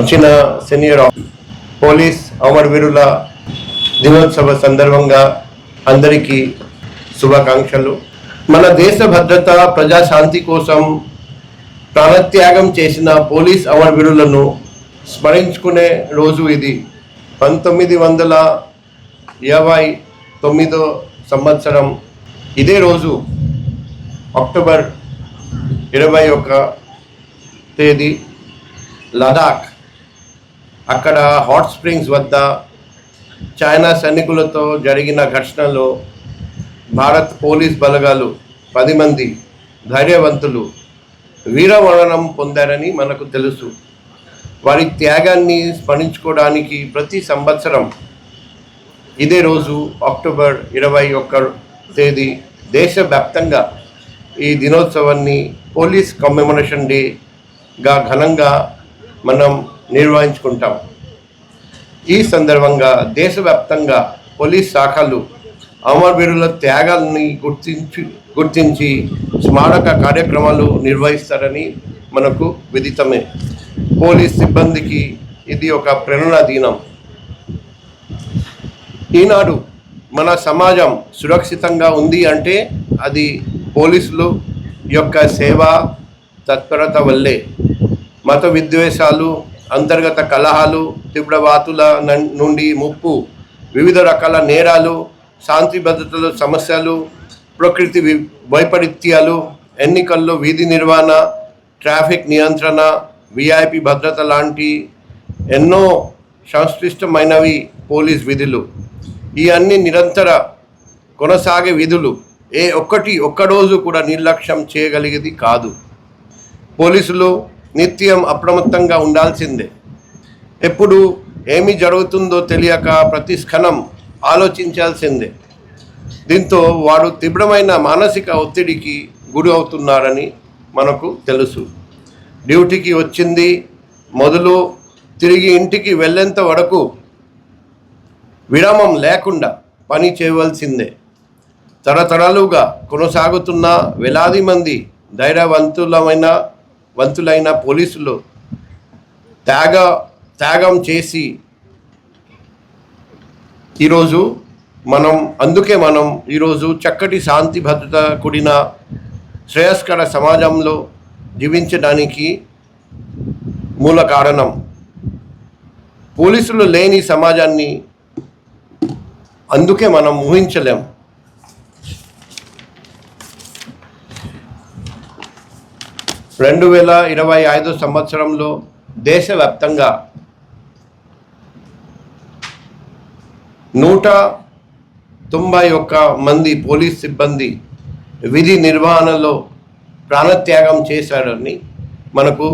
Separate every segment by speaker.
Speaker 1: వచ్చిన senior police అమరవీరుల దినోత్సవ సందర్భంగా అందరికీ శుభాకాంక్షలు. మన దేశ భద్రత ప్రజాశాంతి కోసం ప్రాణత్యాగం చేసిన పోలీస్ అమరవీరులను స్మరించుకునే రోజు ఇది. పంతొమ్మిది వందల యాభై తొమ్మిదో సంవత్సరం. ఇదే రోజు అక్టోబర్ ఇరవై ఒక తేదీ లడాక్. అక్కడ హాట్ స్ప్రింగ్స్ వద్ద చైనా సైనికులతో జరిగిన ఘర్షణలో భారత్ పోలీస్ బలగాలు పది మంది ధైర్యవంతులు వీరమరణం పొందారని మనకు తెలుసు. వారి త్యాగాన్ని స్మరించుకోవడానికి ప్రతి సంవత్సరం ఇదే రోజు అక్టోబర్ ఇరవై ఒక్క తేదీ దేశవ్యాప్తంగా ఈ దినోత్సవాన్ని పోలీస్ కమ్మెమరేషన్ డేగా ఘనంగా మనం నిర్వహించుకుంటాం. ఈ సందర్భంగా దేశవ్యాప్తంగా పోలీస్ శాఖలు అమరవీరుల త్యాగాల్ని గుర్తించి గుర్తించి స్మారక కార్యక్రమాలు నిర్వహిస్తారని మనకు విదితమే. పోలీస్ సిబ్బందికి ఇది ఒక ప్రేరణ దినం. ఈనాడు మన సమాజం సురక్షితంగా ఉంది అంటే అది పోలీసులు యొక్క సేవ తత్పరత వల్లే. మత విద్వేషాలు అంతర్గత కలహాలు తీవ్రవాతుల నం- నుండి ముప్పు వివిధ రకాల నేరాలు శాంతి భద్రతల సమస్యలు ప్రకృతి వి- వైపరీత్యాలు ఎన్నికల్లో వీధి నిర్వహణ ట్రాఫిక్ నియంత్రణ విఐపి భద్రత లాంటి ఎన్నో సంక్లిష్టమైనవి పోలీస్ విధులు. ఈ అన్ని నిరంతర కొనసాగే విధులు ఏ ఒక్కటి ఒక్కరోజు కూడా నిర్లక్ష్యం చేయగలిగేది కాదు. పోలీసులు నిత్యం అప్రమత్తంగా ఉండాల్సిందే. ఎప్పుడు ఏమి జరుగుతుందో తెలియక ప్రతి క్షణం ఆలోచించాల్సిందే. దీంతో వారు తీవ్రమైన మానసిక ఒత్తిడికి గురి అవుతున్నారని మనకు తెలుసు. డ్యూటీకి వచ్చింది మొదలు తిరిగి ఇంటికి వెళ్ళేంత వరకు విరామం లేకుండా పని చేయవలసిందే. తరతరాలుగా కొనసాగుతున్న వేలాది మంది ధైర్యవంతులమైన వంతులైన పోలీసులు త్యాగ త్యాగం చేసి ఈరోజు మనం అందుకే మనం ఈరోజు చక్కటి శాంతి భద్రత కూడిన శ్రేయస్కర సమాజంలో జీవించడానికి మూల కారణం పోలీసులు లేని సమాజాన్ని అందుకే మనం ఊహించలేం. రెండు వేల ఇరవై ఐదు సంవత్సరంలో దేశవ్యాప్తంగా నూట తొంభై ఒక్క మంది పోలీస్ సిబ్బంది విధి నిర్వహణలో ప్రాణత్యాగం చేశారని మనకు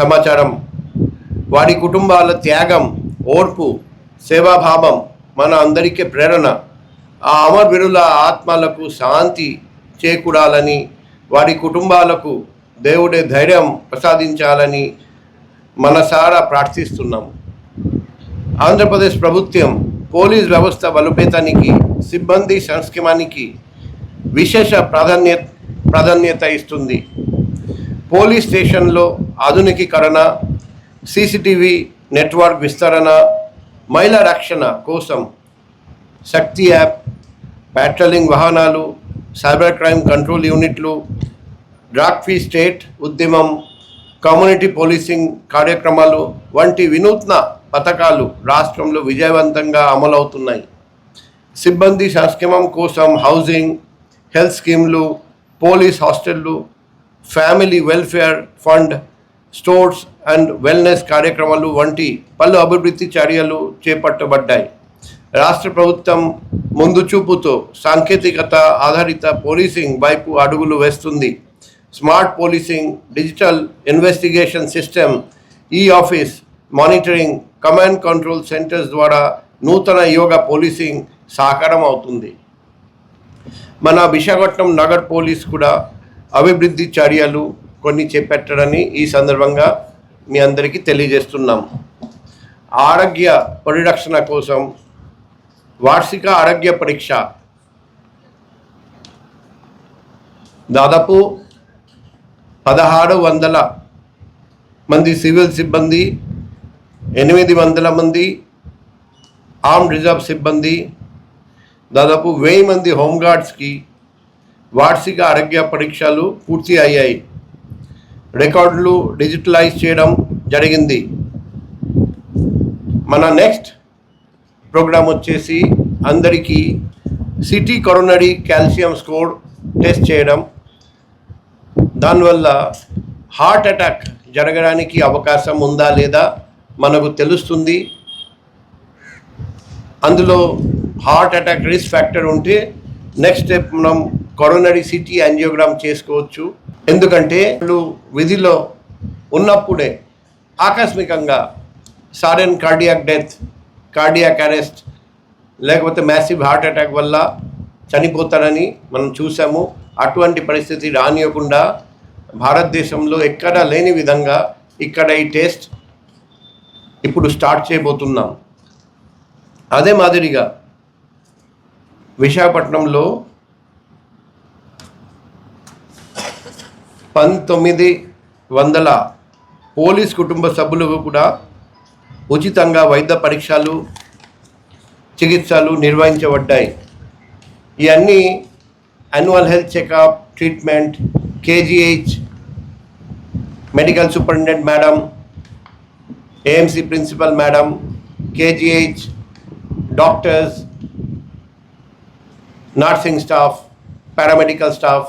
Speaker 1: సమాచారం. వారి కుటుంబాల త్యాగం ఓర్పు సేవాభావం మన అందరికీ ప్రేరణ. ఆ అమరవీరుల ఆత్మలకు శాంతి చేకూడాలని వారి కుటుంబాలకు దేవుడే ధైర్యం ప్రసాదించాలని మనసారా ప్రార్థిస్తున్నాం. ఆంధ్రప్రదేశ్ ప్రభుత్వం పోలీస్ వ్యవస్థ బలోపేతానికి సిబ్బంది సంక్షేమానికి విశేష ప్రాధాన్యత ప్రాధాన్యత ఇస్తుంది. పోలీస్ స్టేషన్లో ఆధునికీకరణ సీసీటీవీ నెట్వర్క్ విస్తరణ మహిళా రక్షణ కోసం శక్తి యాప్ ప్యాట్రోలింగ్ వాహనాలు సైబర్ క్రైమ్ కంట్రోల్ యూనిట్లు డ్రాగ్ ఫ్రీ స్టేట్ ఉద్యమం కమ్యూనిటీ పోలీసింగ్ కార్యక్రమాలు వంటి వినూత్న పథకాలు రాష్ట్రంలో విజయవంతంగా అమలవుతున్నాయి. సిబ్బంది సంక్షేమం కోసం హౌసింగ్ హెల్త్ స్కీమ్లు police హాస్టళ్ళు family welfare fund stores and wellness కార్యక్రమాలు వంటి పలు అభివృద్ధి చర్యలు చేపట్టబడ్డాయి. రాష్ట్ర ప్రభుత్వం ముందు చూపుతో సాంకేతికత ఆధారిత పోలీసింగ్ వైపు అడుగులు వేస్తుంది. Smart policing digital investigation system e office monitoring command control centres ద్వారా నూతన యోగ పోలీసింగ్ సాకారం అవుతుంది. మన విశాఖపట్నం నగర్ పోలీస్ కూడా అభివృద్ధి చర్యలు కొన్ని చేపట్టడని ఈ సందర్భంగా మీ అందరికీ తెలియజేస్తున్నాం. ఆరోగ్య పరిరక్షణ కోసం వార్షిక ఆరోగ్య పరీక్ష. దాదాపు పదహారు వందల మంది సివిల్ సిబ్బంది ఎనిమిది వందల మంది ఆర్మ్ రిజర్వ్ సిబ్బంది దాదాపు వెయ్యి మంది హోంగార్డ్స్కి వార్షిక ఆరోగ్య పరీక్షలు పూర్తి అయ్యాయి. రికార్డులు డిజిటలైజ్ చేయడం జరిగింది. మన నెక్స్ట్ ప్రోగ్రాం వచ్చేసి అందరికీ CT coronary calcium score test చేయడం దానివల్ల హార్ట్ అటాక్ జరగడానికి అవకాశం ఉందా లేదా మనకు తెలుస్తుంది. అందులో హార్ట్ అటాక్ రిస్క్ ఫ్యాక్టర్ ఉంటే నెక్స్ట్ స్టెప్ మనం కొరోనరీ సిటీ యాంజియోగ్రామ్ చేసుకోవచ్చు. ఎందుకంటే వాళ్ళు విధిలో ఉన్నప్పుడే ఆకస్మికంగా sudden cardiac death cardiac arrest లేకపోతే మ్యాసివ్ హార్ట్ అటాక్ వల్ల చనిపోతారని మనం చూసాము. అటువంటి పరిస్థితి రానియకుండా భారతదేశంలో ఎక్కడా లేని విధంగా ఇక్కడ ఈ టెస్ట్ ఇప్పుడు స్టార్ట్ చేయబోతున్నాం. అదే మాదిరిగా విశాఖపట్నంలో పంతొమ్మిది వందల పోలీస్ కుటుంబ సభ్యులు కూడా ఉచితంగా వైద్య పరీక్షలు చికిత్సలు నిర్వహించబడ్డాయి. ఇవన్నీ annual health checkup treatment KGH medical superintendent madam AMC principal madam KGH doctors nursing staff paramedical staff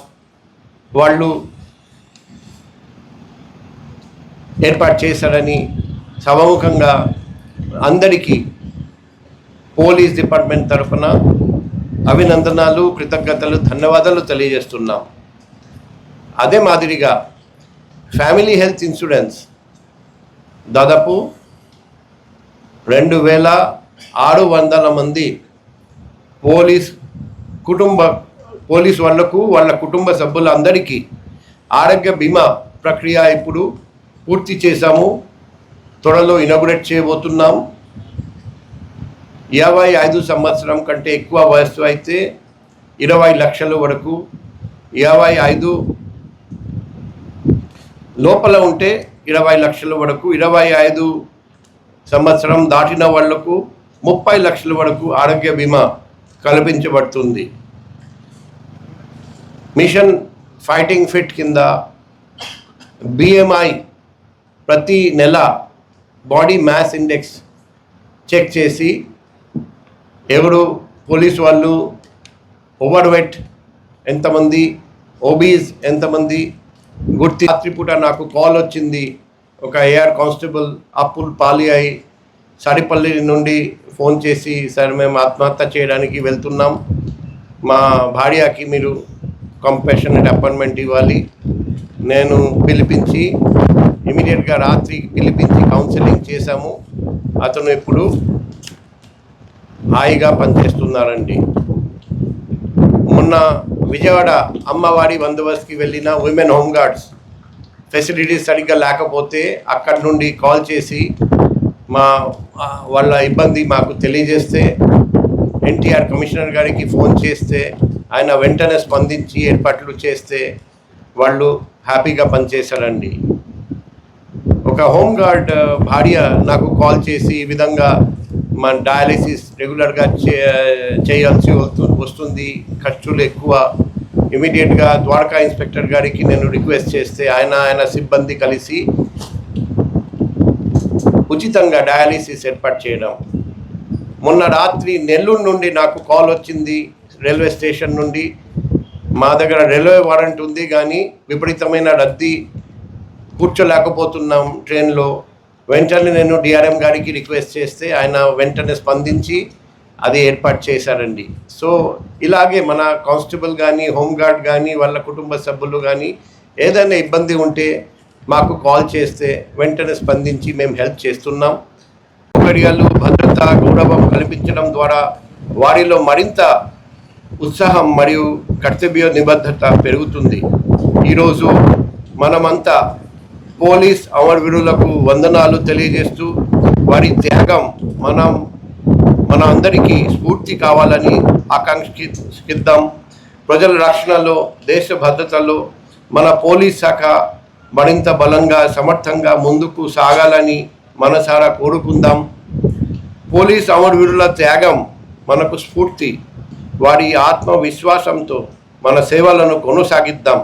Speaker 1: వాళ్ళు ఏర్పాటు చేశారని సమముఖంగా అందరికీ పోలీస్ డిపార్ట్మెంట్ తరఫున అభినందనాలు కృతజ్ఞతలు ధన్యవాదాలు తెలియజేస్తున్నాం. అదే మాదిరిగా ఫ్యామిలీ హెల్త్ ఇన్సూరెన్స్ దాదాపు రెండు వేల ఆరు వందల మంది పోలీస్ కుటుంబ పోలీస్ వాళ్ళకు వాళ్ళ కుటుంబ సభ్యులందరికీ ఆరోగ్య బీమా ప్రక్రియ ఇప్పుడు పూర్తి చేశాము. త్వరలో ఇనాగురేట్ చేయబోతున్నాం. యాభై ఐదు సంవత్సరం కంటే ఎక్కువ వయస్సు అయితే ఇరవై లక్షల వరకు యాభై ఐదు లోపల ఉంటే ఇరవై లక్షల వరకు ఇరవై ఐదు సంవత్సరం దాటిన వాళ్ళకు ముప్పై లక్షల వరకు ఆరోగ్య బీమా కల్పించబడుతుంది. మిషన్ ఫైటింగ్ ఫిట్ కింద బిఎంఐ ప్రతి నెల బాడీ మ్యాస్ ఇండెక్స్ చెక్ చేసి ఎవరు పోలీస్ వాళ్ళు ఓవర్ వెట్ ఎంతమంది ఓబీస్ ఎంతమంది గుర్తి రాత్రిపూట నాకు కాల్ వచ్చింది. ఒక ఏఆర్ కానిస్టేబుల్ అప్పుల్ పాలి అయి సరిపల్లి నుండి ఫోన్ చేసి సార్ మేము ఆత్మహత్య చేయడానికి వెళ్తున్నాం. మా భార్యకి మీరు కంపాషనెట్ అపాయింట్మెంట్ ఇవ్వాలి. నేను పిలిపించి ఇమీడియట్గా రాత్రి పిలిపించి కౌన్సిలింగ్ చేశాము. అతను ఇప్పుడు హాయిగా పనిచేస్తున్నారండి. మొన్న విజయవాడ అమ్మవారి బందోబస్తుకి వెళ్ళిన ఉమెన్ హోమ్ గార్డ్స్ ఫెసిలిటీస్ సరిగ్గా లేకపోతే అక్కడి నుండి కాల్ చేసి మా వాళ్ళ ఇబ్బంది మాకు తెలియజేస్తే ఎన్టీఆర్ కమిషనర్ గారికి ఫోన్ చేస్తే ఆయన వెంటనే స్పందించి ఏర్పాట్లు చేస్తే వాళ్ళు హ్యాపీగా పనిచేశారండి. ఒక హోమ్ గార్డ్ భార్య నాకు కాల్ చేసి ఈ విధంగా మన డయాలిసిస్ రెగ్యులర్గా చే చేయాల్సి వస్తుంది. ఖర్చులు ఎక్కువ. ఇమీడియట్గా ద్వారకా ఇన్స్పెక్టర్ గారికి నేను రిక్వెస్ట్ చేస్తే ఆయన ఆయన సిబ్బంది కలిసి ఉచితంగా డయాలిసిస్ ఏర్పాటు చేయడం. మొన్న రాత్రి నెల్లూరు నుండి నాకు కాల్ వచ్చింది రైల్వే స్టేషన్ నుండి. మా దగ్గర రైల్వే వారెంట్ ఉంది కానీ విపరీతమైన రద్దీ. కూర్చోలేకపోతున్నాం ట్రైన్లో. వెంటనే నేను డిఆర్ఎం గారికి రిక్వెస్ట్ చేస్తే ఆయన వెంటనే స్పందించి అది ఏర్పాటు చేశారండి. సో ఇలాగే మన కానిస్టేబుల్ కానీ హోంగార్డ్ కానీ వాళ్ళ కుటుంబ సభ్యులు కానీ ఏదైనా ఇబ్బంది ఉంటే మాకు కాల్ చేస్తే వెంటనే స్పందించి మేము హెల్ప్ చేస్తున్నాం. సౌకర్యాలు భద్రత గౌరవం కల్పించడం ద్వారా వారిలో మరింత ఉత్సాహం మరియు కర్తవ్య నిబద్ధత పెరుగుతుంది. ఈరోజు మనమంతా పోలీస్ అమరవీరులకు వందనాలు తెలియజేస్తూ వారి త్యాగం మనం మన అందరికీ స్ఫూర్తి కావాలని ఆకాంక్షిద్దాం ప్రజల రక్షణలో దేశ భద్రతలో మన పోలీస్ శాఖ మరింత బలంగా సమర్థంగా ముందుకు సాగాలని మనసారా కోరుకుందాం. పోలీస్ అమరవీరుల త్యాగం మనకు స్ఫూర్తి. వారి ఆత్మవిశ్వాసంతో మన సేవలను కొనసాగిద్దాం.